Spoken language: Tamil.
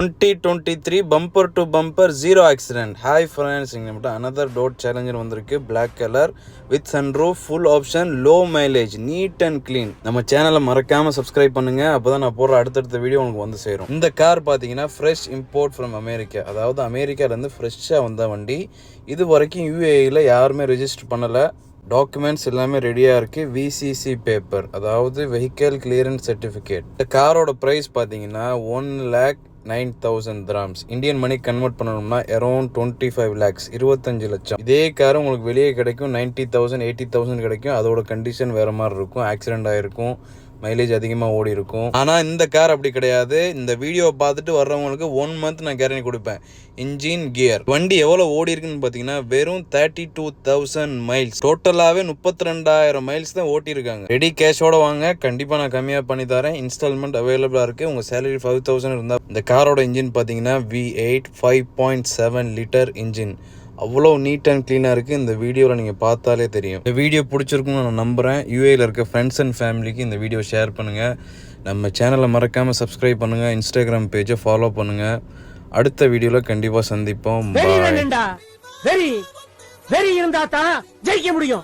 Twenty twenty three bumper to bumper zero accident hi friends இங்கே மட்டும் அனதர் டோட் சேலஞ்சர் வந்திருக்கு. Black colour with sunroof full option low mileage neat and clean நம்ம சேனலை மறக்காமல் சப்ஸ்கிரைப் பண்ணுங்க. அப்பதான் நான் போடுற அடுத்தடுத்த வீடியோ உங்களுக்கு வந்து சேரும். இந்த கார் பார்த்தீங்கன்னா ஃப்ரெஷ் இம்போர்ட் ஃப்ரம் அமெரிக்கா அதாவது அமெரிக்காலேருந்து ஃப்ரெஷ்ஷாக வந்த வண்டி. இது வரைக்கும் யூஏயில் யாருமே ரெஜிஸ்டர் பண்ணலை. டாக்குமெண்ட்ஸ் எல்லாமே ரெடியாக இருக்குது விசிசி பேப்பர் அதாவது வெஹிக்கல் கிளியரன்ஸ் சர்டிஃபிகேட் இந்த காரோட ப்ரைஸ் பார்த்தீங்கன்னா one lakh nine thousand grams Indian money convert பண்ணணும்னா அரௌண்ட் டுவெண்ட்டி ஃபைவ் லேக்ஸ் இருபத்தஞ்சு லட்சம். இதே கார் உங்களுக்கு வெளியே கிடைக்கும் நைன்ட்டி தௌசண்ட் எயிட்டி தௌசண்ட் கிடைக்கும். அதோட கண்டிஷன் வேறு மாதிரி இருக்கும். ஆக்சிடென்ட் ஆகிருக்கும் மைலேஜ் அதிகமாக ஓடி இருக்கும். ஆனால் இந்த கார் அப்படி கிடையாது. இந்த வீடியோவை பார்த்துட்டு வர்றவங்களுக்கு ஒன் மந்த் நான் கேரண்டி கொடுப்பேன். இன்ஜின் கியர் வண்டி எவ்வளோ ஓடி இருக்குன்னு பார்த்தீங்கன்னா வெறும் தேர்ட்டி டூ தௌசண்ட் மைல்ஸ் டோட்டலாகவே முப்பத்தி ரெண்டாயிரம் மைல்ஸ் தான் ஓட்டியிருக்காங்க. ரெடி கேஷோட வாங்க. கண்டிப்பாக நான் கம்மியாக பண்ணி தரேன். இன்ஸ்டால்மெண்ட் அவைலபிளாக இருக்குது உங்கள் சேலரி ஃபைவ் தௌசண்ட் இருந்தால் இந்த காரோட இன்ஜின் பார்த்தீங்கன்னா V eight five point seven litre engine அவ்வளோ நீட் அண்ட் க்ளீனாக இருக்குது இந்த வீடியோவில் நீங்கள் பார்த்தாலே தெரியும். இந்த வீடியோ பிடிச்சிருக்குன்னு நான் நம்புகிறேன் யூஏயில் இருக்க ஃப்ரெண்ட்ஸ் அண்ட் ஃபேமிலிக்கு இந்த வீடியோ ஷேர் பண்ணுங்கள் நம்ம சேனலை மறக்காமல் சப்ஸ்கிரைப் பண்ணுங்கள் இன்ஸ்டாகிராம் பேஜை ஃபாலோ பண்ணுங்கள் அடுத்த வீடியோவில் கண்டிப்பாக சந்திப்போம். வெறி இருந்தா தான் ஜெயிக்க முடியும்.